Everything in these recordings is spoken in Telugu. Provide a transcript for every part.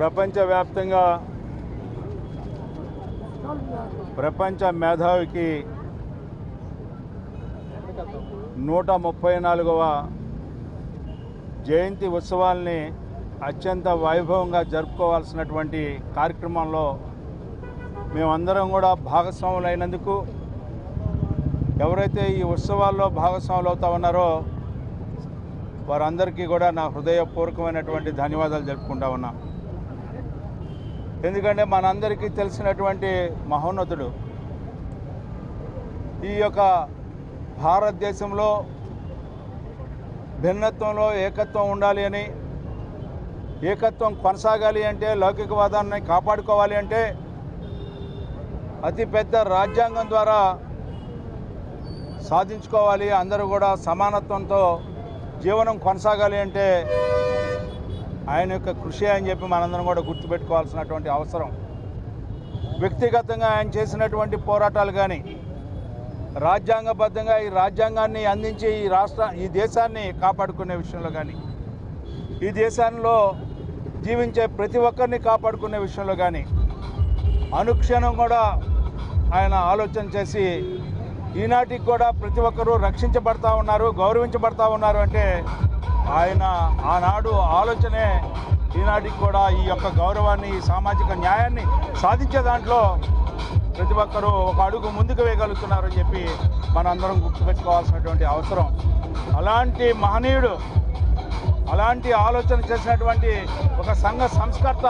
ప్రపంచవ్యాప్తంగా ప్రపంచ మేధావికి నూట ముప్పై నాలుగవ జయంతి ఉత్సవాల్ని అత్యంత వైభవంగా జరుపుకోవాల్సినటువంటి కార్యక్రమంలో మేమందరం కూడా భాగస్వాములు అయినందుకు ఎవరైతే ఈ ఉత్సవాల్లో భాగస్వాములు అవుతా ఉన్నారో వారందరికీ కూడా నా హృదయపూర్వకమైనటువంటి ధన్యవాదాలు జరుపుకుంటా ఉన్నా. ఎందుకంటే మనందరికీ తెలిసినటువంటి మహోన్నతుడు. ఈ యొక్క భారతదేశంలో భిన్నత్వంలో ఏకత్వం ఉండాలి అని ఏకత్వం కొనసాగాలి అంటే లౌకికవాదాన్ని కాపాడుకోవాలి అంటే అతిపెద్ద రాజ్యాంగం ద్వారా సాధించుకోవాలి అందరూ కూడా సమానత్వంతో జీవనం కొనసాగాలి అంటే ఆయన యొక్క కృషి అని చెప్పి మనందరం కూడా గుర్తుపెట్టుకోవాల్సినటువంటి అవసరం. వ్యక్తిగతంగా ఆయన చేసినటువంటి పోరాటాలు కానీ రాజ్యాంగబద్ధంగా ఈ రాజ్యాంగాన్ని అందించి ఈ రాష్ట్ర ఈ దేశాన్ని కాపాడుకునే విషయంలో కానీ ఈ దేశంలో జీవించే ప్రతి ఒక్కరిని కాపాడుకునే విషయంలో కానీ అనుక్షణం కూడా ఆయన ఆలోచన చేసి ఈనాటికి కూడా ప్రతి ఒక్కరూ రక్షించబడతా ఉన్నారు గౌరవించబడతా ఉన్నారు అంటే ఆయన ఆనాడు ఆలోచనే ఈనాటికి కూడా ఈ యొక్క గౌరవాన్ని ఈ సామాజిక న్యాయాన్ని సాధించే దాంట్లో ప్రతి ఒక్కరూ ఒక అడుగు ముందుకు వేయగలుగుతున్నారని చెప్పి మనందరం గుర్తుపెట్టుకోవాల్సినటువంటి అవసరం. అలాంటి మహనీయుడు అలాంటి ఆలోచన చేసినటువంటి ఒక సంఘ సంస్కర్త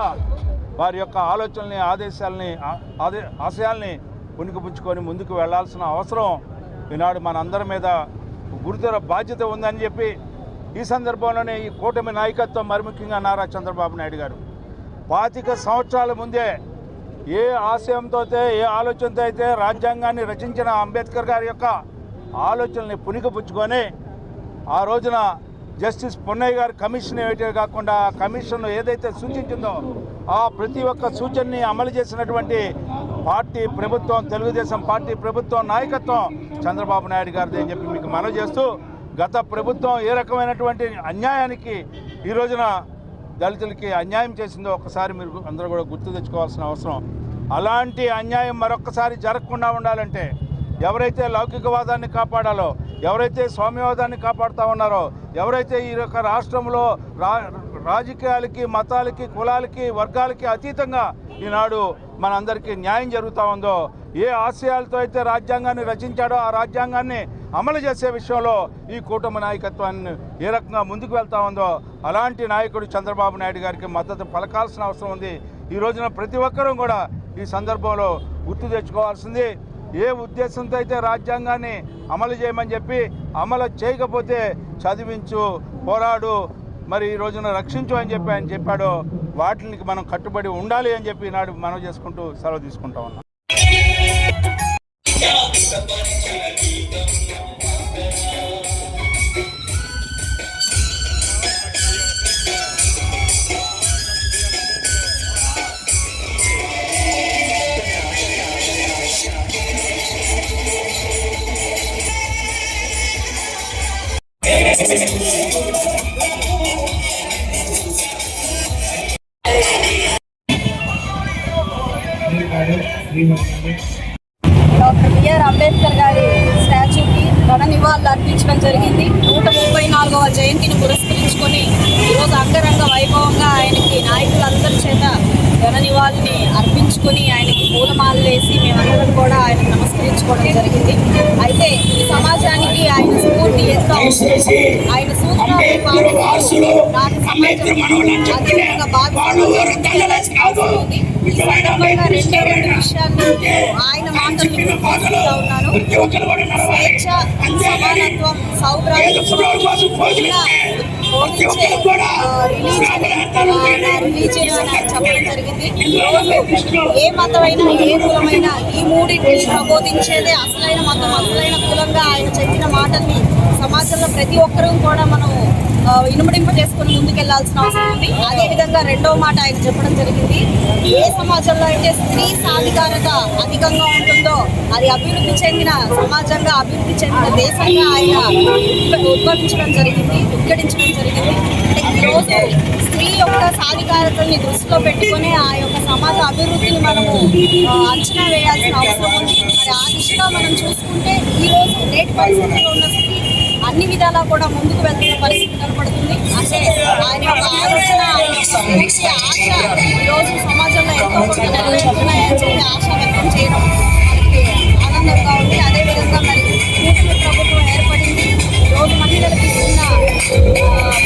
వారి యొక్క ఆలోచనల్ని ఆదేశాలని ఆదే ఆశయాల్ని పుణికిపుచ్చుకొని ముందుకు వెళ్ళాల్సిన అవసరం ఈనాడు మనందరి మీద గురుతర బాధ్యత ఉందని చెప్పి ఈ సందర్భంలోనే ఈ కూటమి నాయకత్వం మరి ముఖ్యంగా నారా చంద్రబాబు నాయుడు గారు. పాతిక సంవత్సరాల ముందే ఏ ఆశయంతో అయితే ఏ ఆలోచనతో అయితే రాజ్యాంగాన్ని రచించిన అంబేద్కర్ గారి యొక్క ఆలోచనల్ని పుణికిపుచ్చుకొని ఆ రోజున జస్టిస్ పొన్నయ్య గారు కమిషన్ ఏమిటే కాకుండా కమిషన్ ఏదైతే సూచించిందో ఆ ప్రతి ఒక్క సూచనని అమలు చేసినటువంటి పార్టీ ప్రభుత్వం తెలుగుదేశం పార్టీ ప్రభుత్వం నాయకత్వం చంద్రబాబు నాయుడు గారిది అని చెప్పి మీకు మనవి చేస్తూ గత ప్రభుత్వం ఏ రకమైనటువంటి అన్యాయానికి ఈ రోజున దళితులకి అన్యాయం చేసిందో ఒక్కసారి మీరు అందరూ కూడా గుర్తు తెచ్చుకోవాల్సిన అవసరం. అలాంటి అన్యాయం మరొకసారి జరగకుండా ఉండాలంటే ఎవరైతే లౌకికవాదాన్ని కాపాడాలో ఎవరైతే స్వామ్యవాదాన్ని కాపాడుతూ ఉన్నారో ఎవరైతే ఈ యొక్క రాష్ట్రంలో రా రాజకీయాలకి మతాలకి కులాలకి వర్గాలకి అతీతంగా ఈనాడు మనందరికీ న్యాయం జరుగుతూ ఉందో ఏ ఆశయాలతో అయితే రాజ్యాంగాన్ని రచించాడో ఆ రాజ్యాంగాన్ని అమలు చేసే విషయంలో ఈ కూటమి నాయకత్వాన్ని ఏ రకంగా ముందుకు వెళ్తా ఉందో అలాంటి నాయకుడు చంద్రబాబు నాయుడు గారికి మద్దతు పలకాల్సిన అవసరం ఉంది. ఈ రోజున ప్రతి ఒక్కరూ కూడా ఈ సందర్భంలో గుర్తు తెచ్చుకోవాల్సింది. ఏ ఉద్దేశంతో అయితే రాజ్యాంగాన్ని అమలు చేయమని చెప్పి అమలు చేయకపోతే చదివించు పోరాడు మరి ఈ రోజున రక్షించు అని చెప్పి ఆయన చెప్పాడో వాటిని మనం కట్టుబడి ఉండాలి అని చెప్పి ఈనాడు మనం చేసుకుంటూ సెలవు తీసుకుంటా ఉన్నాం. డాక్టర్ ఘన నివాళిని అర్పించుకొని ఆయనకి పూలమాలలు వేసి మేమందరం కూడా ఆయనకు నమస్కరించుకోవడం జరిగింది. అయితే ఈ సమాజానికి ఆయన స్ఫూర్తి ఎంతో. ఆయన ఆయన మాటలు ఉన్నాను. స్వేచ్ఛ సమానత్వం సౌభ్రాతృత్వం చెప్పడం జరిగింది. ఏ మతమైనా ఏ కులమైనా ఈ మూడింటిని ప్రబోధించేదే అసలైన మతం అసలైన కులంగా ఆయన చెప్పిన మాటల్ని సమాజంలో ప్రతి ఒక్కరూ కూడా మనం ఇనుమడింప చేసుకుని ముందుకెళ్ళాల్సిన అవసరం ఉంది. అదే విధంగా రెండో మాట ఆయన చెప్పడం జరిగింది. ఏ సమాజంలో అయితే స్త్రీ సాధికారత అధికంగా ఉంటుందో అది అభివృద్ధి చెందిన సమాజంగా అభివృద్ధి చెందిన దేశంగా ఆయన ఉద్భవించడం జరిగింది ఉద్ఘటించడం జరిగింది ఈరోజు స్త్రీ యొక్క సాధికారతని దృష్టిలో పెట్టుకుని ఆ యొక్క సమాజ అభివృద్ధిని మనము అంచనా వేయాల్సిన అవసరం ఉంది. మరి ఆ దిశగా మనం చూసుకుంటే ఈ రోజు నేటి పరిస్థితుల్లో ఉన్న స్త్రీ అన్ని విధాలా కూడా ముందుకు వెళ్తున్న పరిస్థితి కనపడుతుంది. అంటే ఆయన యొక్క ఆలోచన ఆశ ఈరోజు సమాజంలో ఎంతో కొంత నెరవేరుతున్నాయని చెప్పి ఆశ వ్యక్తం చేయడం ఆనందంగా ఉంది. అదేవిధంగా మరి కూటమి ప్రభుత్వం ఏర్పడింది. ఈరోజు మహిళలకు ఇస్తున్న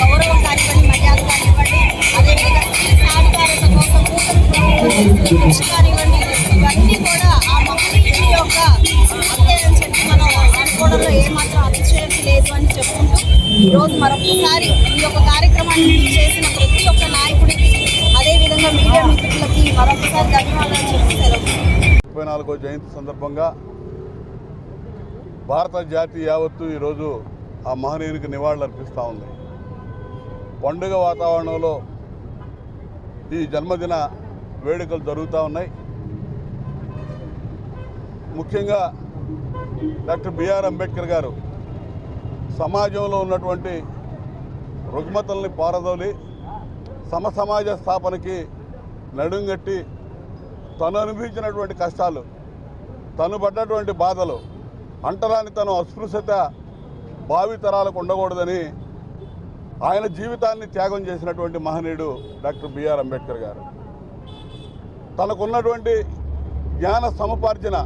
గౌరవం కానివ్వండి మర్యాద కానివ్వండి అదేవిధంగా స్త్రీ సాధికారత కోసం కూతురు కానివ్వండి ఇవన్నీ కూడా ఆ మహిళ యొక్క అంతేనని చెప్పి మనం అనుకోవడంలో ఏమాత్రం అతిశయోక్తి లేదు అని చెప్పుకుంటూ ఈరోజు మరొకసారి ఈ యొక్క కార్యక్రమాన్ని చేసిన ప్రతి ఒక్క నాయకుడికి అదేవిధంగా మీడియా మిత్రులకి మరొకసారి ధన్యవాదాలు చెప్పి ముప్పై నాలుగో జయంతి సందర్భంగా భారత జాతి యావత్తు ఈరోజు ఆ మహనీయునికి నివాళులు అర్పిస్తూ ఉంది. పండుగ వాతావరణంలో ఈ జన్మదిన వేడుకలు జరుగుతూ ఉన్నాయి. ముఖ్యంగా డాక్టర్ బిఆర్ అంబేద్కర్ గారు సమాజంలో ఉన్నటువంటి రుగ్మతల్ని పారదోలి సమసమాజ స్థాపనకి నడుంగట్టి తను అనుభవించినటువంటి కష్టాలు తను పడ్డటువంటి బాధలు అంటరాని తను అస్పృశ్యత భావితరాలకు ఉండకూడదని ఆయన జీవితాన్ని త్యాగం చేసినటువంటి మహనీయుడు డాక్టర్ బిఆర్ అంబేద్కర్ గారు. తనకున్నటువంటి జ్ఞాన సముపార్జన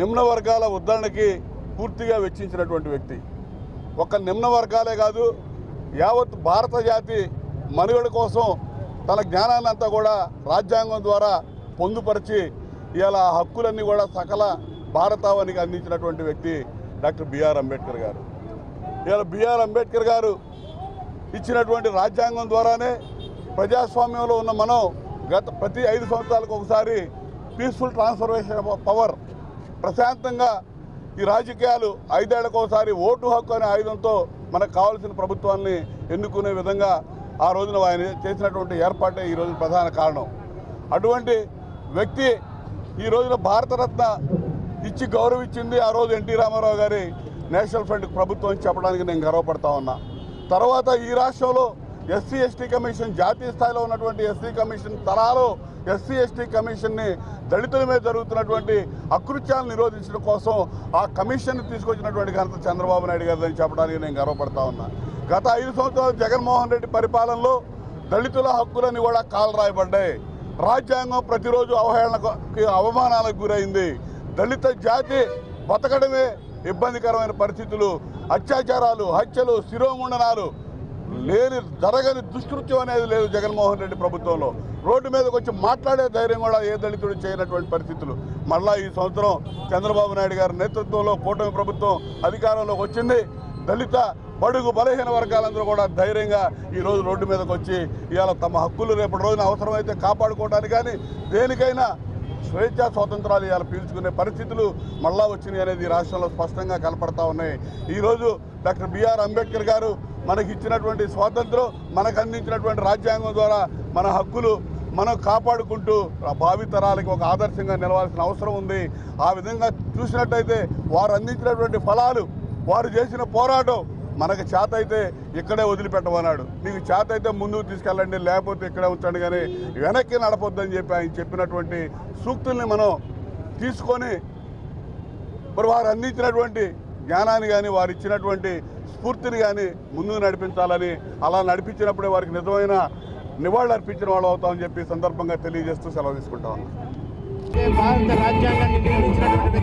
నిమ్న వర్గాల ఉద్ధరణకి పూర్తిగా వెచ్చించినటువంటి వ్యక్తి. ఒక నిమ్న వర్గాలే కాదు యావత్ భారత జాతి మనుగడ కోసం తన జ్ఞానాన్ని అంతా కూడా రాజ్యాంగం ద్వారా పొందుపరిచి ఇలా ఆ హక్కులన్నీ కూడా సకల భారతావానికి అందించినటువంటి వ్యక్తి డాక్టర్ బిఆర్ అంబేద్కర్ గారు. ఇవాళ బిఆర్ అంబేద్కర్ గారు ఇచ్చినటువంటి రాజ్యాంగం ద్వారానే ప్రజాస్వామ్యంలో ఉన్న మనం గత ప్రతి ఐదు సంవత్సరాలకు ఒకసారి పీస్ఫుల్ ట్రాన్స్ఫర్మేషన్ పవర్ ప్రశాంతంగా ఈ రాజకీయాలు ఐదేళ్ళకు ఒకసారి ఓటు హక్కు అనే ఆయుధంతో మనకు కావాల్సిన ప్రభుత్వాన్ని ఎన్నుకునే విధంగా ఆ రోజున ఆయన చేసినటువంటి ఏర్పాటే ఈ రోజు ప్రధాన కారణం. అటువంటి వ్యక్తి ఈ రోజున భారతరత్న ఇచ్చి గౌరవించింది ఆ రోజు ఎన్టీ రామారావు గారి నేషనల్ ఫ్రంట్ ప్రభుత్వం చెప్పడానికి నేను గర్వపడతా ఉన్నా. తర్వాత ఈ రాష్ట్రంలో ఎస్సీ ఎస్టీ కమిషన్ జాతీయ స్థాయిలో ఉన్నటువంటి ఎస్సీ కమిషన్ తరాలో ఎస్సీ ఎస్టీ కమిషన్ని దళితుల మీద జరుగుతున్నటువంటి అకృత్యాలను నిరోధించడం కోసం ఆ కమిషన్ తీసుకొచ్చినటువంటి ఘనత చంద్రబాబు నాయుడు గారిని చెప్పడానికి నేను గర్వపడతా ఉన్నా. గత ఐదు సంవత్సరాలు జగన్మోహన్ రెడ్డి పరిపాలనలో దళితుల హక్కులని కూడా కాలు రాయబడ్డాయి రాజ్యాంగం ప్రతిరోజు అవహేళనకు అవమానాలకు గురైంది. దళిత జాతి బతకడమే ఇబ్బందికరమైన పరిస్థితులు అత్యాచారాలు హత్యలు శిరోముండనాలు. లేని జరగని దుష్కృత్యం అనేది లేదు జగన్మోహన్ రెడ్డి ప్రభుత్వంలో. రోడ్డు మీదకి వచ్చి మాట్లాడే ధైర్యం కూడా ఏ దళితుడు చేయనటువంటి పరిస్థితులు. మళ్ళా ఈ సంవత్సరం చంద్రబాబు నాయుడు గారి నేతృత్వంలో కూటమి ప్రభుత్వం అధికారంలోకి వచ్చింది. దళిత బడుగు బలహీన వర్గాలందరూ కూడా ధైర్యంగా ఈ రోజు రోడ్డు మీదకి వచ్చి ఇవాళ తమ హక్కులు రేపటి రోజున అవసరమైతే కాపాడుకోవడానికి కానీ దేనికైనా స్వేచ్ఛా స్వాతంత్రాలు ఇవాళ పీల్చుకునే పరిస్థితులు మళ్ళా వచ్చినాయి అనేది రాష్ట్రంలో స్పష్టంగా కనపడతా ఉన్నాయి. ఈరోజు డాక్టర్ బిఆర్ అంబేద్కర్ గారు మనకి ఇచ్చినటువంటి స్వాతంత్రం మనకు అందించినటువంటి రాజ్యాంగం ద్వారా మన హక్కులు మనం కాపాడుకుంటూ భావితరాలకి ఒక ఆదర్శంగా నిలవాల్సిన అవసరం ఉంది. ఆ విధంగా చూసినట్టయితే వారు అందించినటువంటి ఫలాలు వారు చేసిన పోరాటం మనకు చేత అయితే ఇక్కడే వదిలిపెట్టమన్నాడు. నీకు చేత అయితే ముందుకు తీసుకెళ్ళండి లేకపోతే ఇక్కడే ఉంచండి కానీ వెనక్కి నడపొద్దని చెప్పి ఆయన చెప్పినటువంటి సూక్తుల్ని మనం తీసుకొని మరి వారు అందించినటువంటి జ్ఞానాన్ని కానీ వారు ఇచ్చినటువంటి స్ఫూర్తిని కానీ ముందుకు నడిపించాలని అలా నడిపించినప్పుడే వారికి నిజమైన నివాళులు అర్పించిన వాళ్ళు అవుతామని చెప్పి సందర్భంగా తెలియజేస్తూ సెలవు తీసుకుంటా భారత రాజ్యాంగాన్ని నిర్మించినటువంటి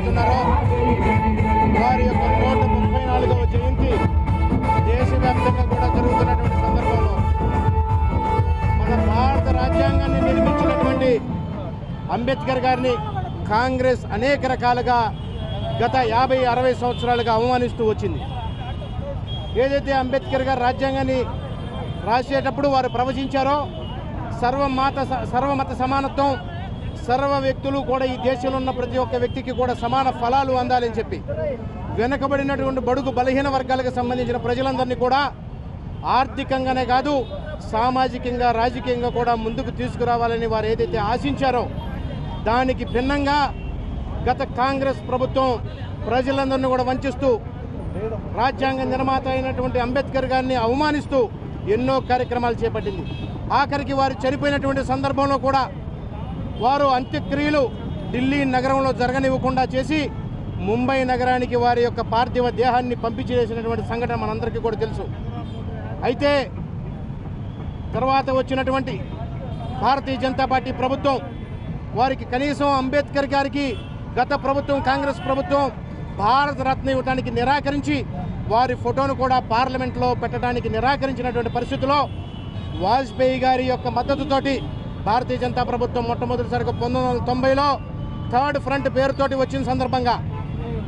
వారి యొక్క నూట ముప్పై నాలుగవ జయంతి దేశవ్యాప్తంగా కూడా జరుగుతున్నటువంటి సందర్భంలో మన భారత రాజ్యాంగాన్ని నిర్మించినటువంటి అంబేద్కర్ గారిని కాంగ్రెస్ అనేక రకాలుగా గత యాభై అరవై సంవత్సరాలుగా అవమానిస్తూ వచ్చింది. ఏదైతే అంబేద్కర్ గారు రాజ్యాంగాన్ని రాసేటప్పుడు వారు ప్రవచించారో సర్వమాత సర్వమత సమానత్వం సర్వ వ్యక్తులు కూడా ఈ దేశంలో ఉన్న ప్రతి ఒక్క వ్యక్తికి కూడా సమాన ఫలాలు అందాలని చెప్పి వెనుకబడినటువంటి బడుగు బలహీన వర్గాలకు సంబంధించిన ప్రజలందరినీ కూడా ఆర్థికంగానే కాదు సామాజికంగా రాజకీయంగా కూడా ముందుకు తీసుకురావాలని వారు ఏదైతే ఆశించారో దానికి భిన్నంగా గత కాంగ్రెస్ ప్రభుత్వం ప్రజలందరినీ కూడా వంచిస్తూ రాజ్యాంగ నిర్మాత అయినటువంటి అంబేద్కర్ గారిని అవమానిస్తూ ఎన్నో కార్యక్రమాలు చేపట్టింది. ఆఖరికి వారు చనిపోయినటువంటి సందర్భంలో కూడా వారు అంత్యక్రియలు ఢిల్లీ నగరంలో జరగనివ్వకుండా చేసి ముంబై నగరానికి వారి యొక్క పార్థివ దేహాన్ని పంపించేసినటువంటి సంఘటన మనందరికీ కూడా తెలుసు. అయితే తర్వాత వచ్చినటువంటి భారతీయ జనతా పార్టీ ప్రభుత్వం వారికి కనీసం అంబేద్కర్ గారికి గత ప్రభుత్వం కాంగ్రెస్ ప్రభుత్వం భారత రత్న ఇవ్వడానికి నిరాకరించి వారి ఫోటోను కూడా పార్లమెంట్లో పెట్టడానికి నిరాకరించినటువంటి పరిస్థితిలో వాజ్పేయి గారి యొక్క మద్దతుతోటి భారతీయ జనతా ప్రభుత్వం మొట్టమొదటిసారిగా పంతొమ్మిది వందల తొంభైలో థర్డ్ ఫ్రంట్ పేరుతోటి వచ్చిన సందర్భంగా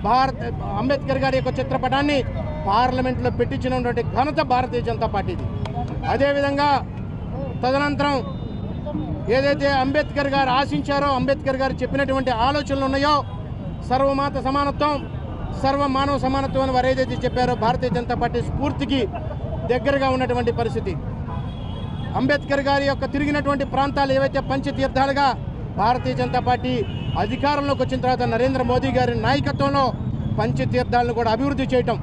భారత్ అంబేద్కర్ గారి యొక్క చిత్రపటాన్ని పార్లమెంట్లో పెట్టించినటువంటి ఘనత భారతీయ జనతా పార్టీది. అదేవిధంగా తదనంతరం ఏదైతే అంబేద్కర్ గారు ఆశించారో అంబేద్కర్ గారు చెప్పినటువంటి ఆలోచనలు ఉన్నాయో సర్వమాత సమానత్వం సర్వ మానవ సమానత్వం అని వారు ఏదైతే చెప్పారో భారతీయ జనతా పార్టీ స్ఫూర్తికి దగ్గరగా ఉన్నటువంటి పరిస్థితి. అంబేద్కర్ గారి యొక్క తిరిగినటువంటి ప్రాంతాలు ఏవైతే పంచతీర్థాలుగా భారతీయ జనతా పార్టీ అధికారంలోకి వచ్చిన తర్వాత నరేంద్ర మోదీ గారి నాయకత్వంలో పంచతీర్థాలను కూడా అభివృద్ధి చేయటం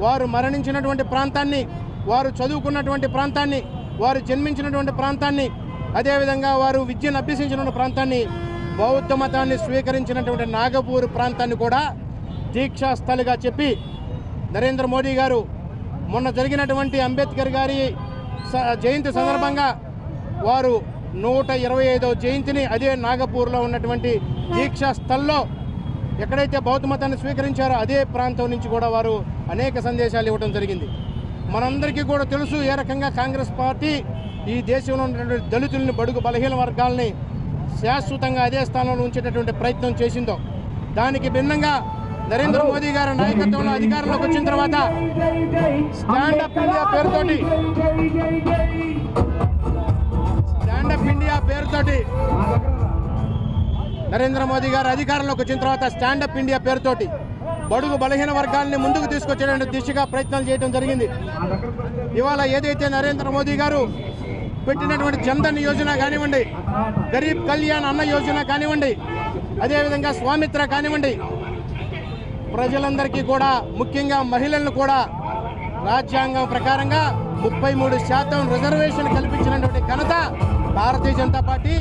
వారు మరణించినటువంటి ప్రాంతాన్ని వారు చదువుకున్నటువంటి ప్రాంతాన్ని వారు జన్మించినటువంటి ప్రాంతాన్ని అదేవిధంగా వారు విద్యను అభ్యసించినటువంటి ప్రాంతాన్ని బౌద్ధ మతాన్ని స్వీకరించినటువంటి నాగపూర్ ప్రాంతాన్ని కూడా దీక్షాస్థలిగా చెప్పి నరేంద్ర మోడీ గారు మొన్న జరిగినటువంటి అంబేద్కర్ గారి స- జయంతి సందర్భంగా వారు నూట ఇరవై ఐదవ జయంతిని అదే నాగపూర్లో ఉన్నటువంటి దీక్షా స్థల్లో ఎక్కడైతే బౌద్ధ మతాన్ని స్వీకరించారో అదే ప్రాంతం నుంచి కూడా వారు అనేక సందేశాలు ఇవ్వడం జరిగింది. మనందరికీ కూడా తెలుసు ఏ రకంగా కాంగ్రెస్ పార్టీ ఈ దేశంలో ఉన్నటువంటి దళితుల్ని బడుగు బలహీన వర్గాల్ని శాశ్వతంగా అదే స్థానంలో ఉంచేటటువంటి ప్రయత్నం చేసిందో. దానికి భిన్నంగా నరేంద్ర మోదీ గారి నాయకత్వంలో అధికారంలోకి వచ్చిన తర్వాత స్టాండప్ ఇండియా పేరుతోటి పేరుతోటి నరేంద్ర మోదీ గారు అధికారంలోకి వచ్చిన తర్వాత స్టాండప్ ఇండియా పేరుతోటి బడుగు బలహీన వర్గాల్ని ముందుకు తీసుకొచ్చేటువంటి దిశగా ప్రయత్నాలు చేయడం జరిగింది. ఇవాళ ఏదైతే నరేంద్ర మోదీ గారు పెట్టినటువంటి జన్ధన్ యోజన కానివ్వండి గరీబ్ కళ్యాణ్ అన్న యోజన కానివ్వండి అదేవిధంగా స్వామిత్ర కానివ్వండి ప్రజలందరికీ కూడా ముఖ్యంగా మహిళలను కూడా రాజ్యాంగం ప్రకారంగా ముప్పై మూడు శాతం రిజర్వేషన్ కల్పించినటువంటి ఘనత భారతీయ జనతా పార్టీ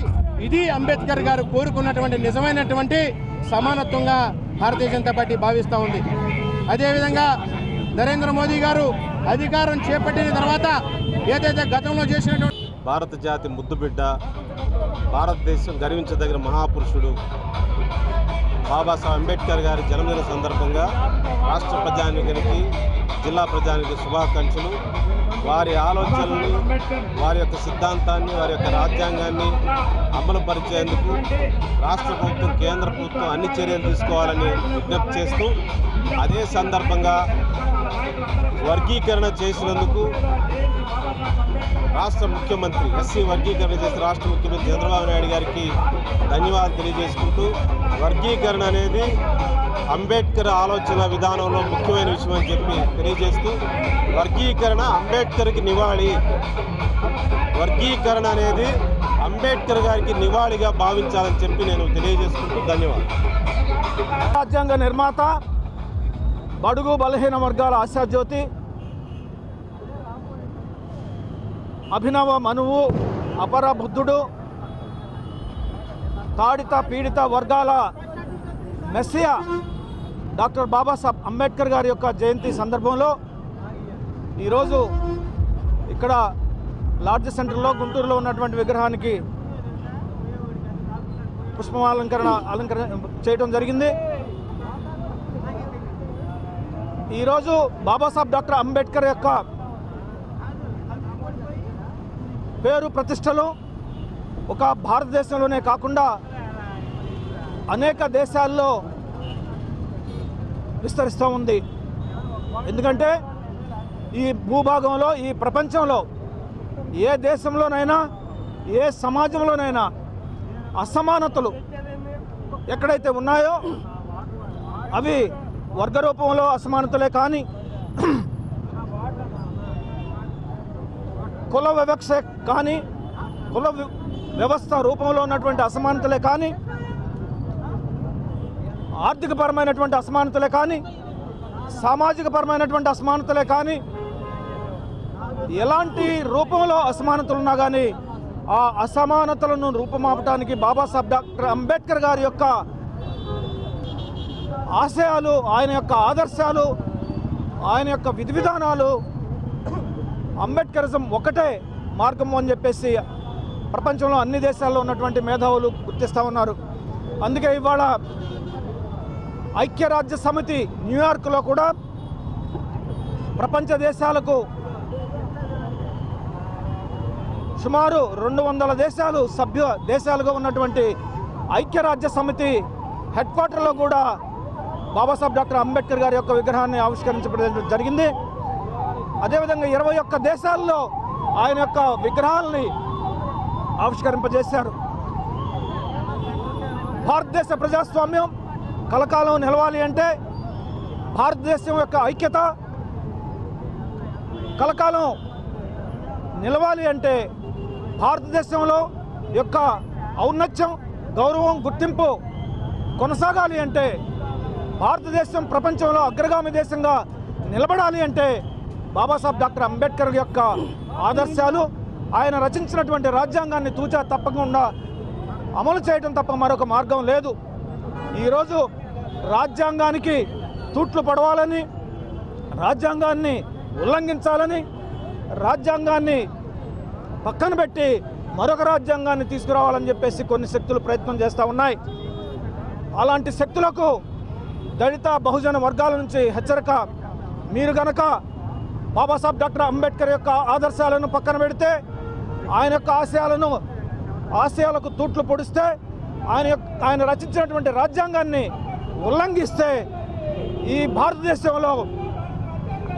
ఇది అంబేద్కర్ గారు కోరుకున్నటువంటి నిజమైనటువంటి సమానత్వంగా భారతీయ జనతా పార్టీ భావిస్తూ ఉంది. అదేవిధంగా నరేంద్ర మోదీ గారు అధికారం చేపట్టిన తర్వాత ఏదైతే గతంలో చేసినటువంటి భారత జాతి ముద్దుబిడ్డ భారతదేశం గర్వించదగిన మహాపురుషుడు బాబాసాహెబ్ అంబేద్కర్ గారి జన్మదిన సందర్భంగా రాష్ట్ర ప్రజానికానికి జిల్లా ప్రజానికి శుభాకాంక్షలు. వారి ఆలోచనల్ని వారి యొక్క సిద్ధాంతాన్ని వారి యొక్క రాజ్యాంగాన్ని అమలు పరిచేందుకు రాష్ట్ర ప్రభుత్వం కేంద్ర ప్రభుత్వం అన్ని చర్యలు తీసుకోవాలని విజ్ఞప్తి చేస్తూ అదే సందర్భంగా వర్గీకరణ చేసినందుకు రాష్ట్ర ముఖ్యమంత్రి ఎస్సీ వర్గీకరణ చేసిన రాష్ట్ర ముఖ్యమంత్రి చంద్రబాబు నాయుడు గారికి ధన్యవాదాలు తెలియజేసుకుంటూ వర్గీకరణ అనేది అంబేద్కర్ ఆలోచన విధానంలో ముఖ్యమైన విషయం అని చెప్పి తెలియజేస్తూ వర్గీకరణ అంబేద్కర్కి నివాళి. వర్గీకరణ అనేది అంబేద్కర్ గారికి నివాళిగా భావించాలని చెప్పి నేను తెలియజేసుకుంటూ ధన్యవాదాలు. రాజ్యాంగ నిర్మాత బడుగు బలహీన వర్గాల ఆశాజ్యోతి అభినవ మనువు అపర బుద్ధుడు తాడిత పీడిత వర్గాల మెస్సియా డాక్టర్ బాబాసాహెబ్ అంబేద్కర్ గారి యొక్క జయంతి సందర్భంలో ఈరోజు ఇక్కడ లార్జ్ సెంటర్లో గుంటూరులో ఉన్నటువంటి విగ్రహానికి పుష్పమాలంకరణ అలంకరణ చేయడం జరిగింది. ఈరోజు బాబాసాహెబ్ డాక్టర్ అంబేద్కర్ యొక్క పేరు ప్రతిష్టలు ఒక భారతదేశంలోనే కాకుండా అనేక దేశాల్లో విస్తరిస్తూ ఉంది. ఎందుకంటే ఈ భూభాగంలో ఈ ప్రపంచంలో ఏ దేశంలోనైనా ఏ సమాజంలోనైనా అసమానతలు ఎక్కడైతే ఉన్నాయో అవి వర్గ రూపంలో అసమానతలే కానీ కుల వివక్ష కానీ కుల వ్యవస్థ రూపంలో ఉన్నటువంటి అసమానతలే కానీ ఆర్థికపరమైనటువంటి అసమానతలే కానీ సామాజికపరమైనటువంటి అసమానతలే కానీ ఎలాంటి రూపంలో అసమానతలు ఉన్నా కానీ ఆ అసమానతలను రూపమాపటానికి బాబాసాహెబ్ డాక్టర్ అంబేద్కర్ గారి యొక్క ఆశయాలు ఆయన యొక్క ఆదర్శాలు ఆయన యొక్క విధి విధానాలు అంబేద్కరిజం ఒకటే మార్గం అని చెప్పేసి ప్రపంచంలో అన్ని దేశాల్లో ఉన్నటువంటి మేధావులు గుర్తిస్తూ ఉన్నారు. అందుకే ఇవాళ ఐక్యరాజ్య సమితి న్యూయార్క్లో కూడా ప్రపంచ దేశాలకు సుమారు రెండు వందల దేశాలు సభ్య దేశాలుగా ఉన్నటువంటి ఐక్యరాజ్య సమితి హెడ్ క్వార్టర్లో కూడా బాబాసాహెబ్ డాక్టర్ అంబేద్కర్ గారి యొక్క విగ్రహాన్ని ఆవిష్కరించబడడం జరిగింది. అదేవిధంగా ఇరవై ఒక్క దేశాల్లో ఆయన యొక్క విగ్రహాలని ఆవిష్కరింపజేశారు. భారతదేశ ప్రజాస్వామ్యం కలకాలం నిలవాలి అంటే భారతదేశం యొక్క ఐక్యత కలకాలం నిలవాలి అంటే భారతదేశంలో యొక్క ఔన్నత్యం గౌరవం గుర్తింపు కొనసాగాలి అంటే భారతదేశం ప్రపంచంలో అగ్రగామి దేశంగా నిలబడాలి అంటే బాబాసాహెబ్ డాక్టర్ అంబేద్కర్ యొక్క ఆదర్శాలు ఆయన రచించినటువంటి రాజ్యాంగాన్ని తూచా తప్పకుండా అమలు చేయడం తప్ప మరొక మార్గం లేదు. ఈరోజు రాజ్యాంగానికి తూట్లు పడవాలని రాజ్యాంగాన్ని ఉల్లంఘించాలని రాజ్యాంగాన్ని పక్కన పెట్టి మరొక రాజ్యాంగాన్ని తీసుకురావాలని చెప్పేసి కొన్ని శక్తులు ప్రయత్నం చేస్తూ ఉన్నాయి. అలాంటి శక్తులకు దళిత బహుజన వర్గాల నుంచి హెచ్చరిక మీరు గనక బాబాసాహెబ్ డాక్టర్ అంబేద్కర్ యొక్క ఆదర్శాలను పక్కన పెడితే ఆయన యొక్క ఆశయాలను ఆశయాలకు తూట్లు పొడిస్తే ఆయన యొక్క ఆయన రచించినటువంటి రాజ్యాంగాన్ని ఉల్లంఘిస్తే ఈ భారతదేశంలో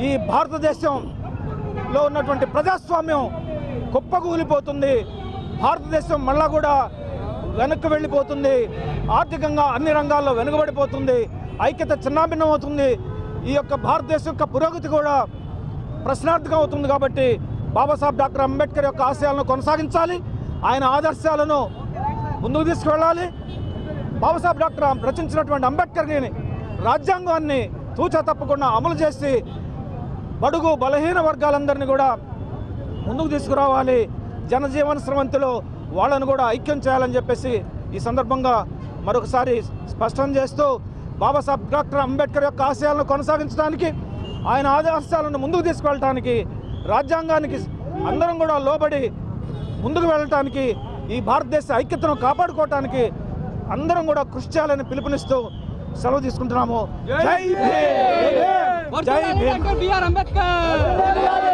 ఈ భారతదేశంలో ఉన్నటువంటి ప్రజాస్వామ్యం కుప్పకూలిపోతుంది. భారతదేశం మళ్ళా కూడా వెనక్కి వెళ్ళిపోతుంది. ఆర్థికంగా అన్ని రంగాల్లో వెనుకబడిపోతుంది. ఐక్యత చిన్నాభిన్నం అవుతుంది. ఈ యొక్క భారతదేశం యొక్క పురోగతి కూడా ప్రశ్నార్థకం అవుతుంది కాబట్టి బాబాసాహెబ్ డాక్టర్ అంబేద్కర్ యొక్క ఆశయాలను కొనసాగించాలి. ఆయన ఆదర్శాలను ముందుకు తీసుకువెళ్ళాలి. బాబాసాహెబ్ డాక్టర్ రచించినటువంటి అంబేద్కర్ని రాజ్యాంగాన్ని తూచా తప్పకుండా అమలు చేసి బడుగు బలహీన వర్గాలందరినీ కూడా ముందుకు తీసుకురావాలి. జనజీవన స్రవంతిలో వాళ్ళను కూడా ఐక్యం చేయాలని చెప్పేసి ఈ సందర్భంగా మరొకసారి స్పష్టం చేస్తూ బాబాసాహెబ్ డాక్టర్ అంబేద్కర్ యొక్క ఆశయాలను కొనసాగించడానికి ఆయన ఆదర్శాలను ముందుకు తీసుకువెళ్ళటానికి రాజ్యాంగానికి అందరం కూడా లోబడి ముందుకు వెళ్ళటానికి ఈ భారతదేశ ఐక్యతను కాపాడుకోవటానికి అందరం కూడా కృషి చేయాలని పిలుపునిస్తూ సెలవు తీసుకుంటున్నాము. జై భీమ్! జై భీమ్! అంబేద్కర్!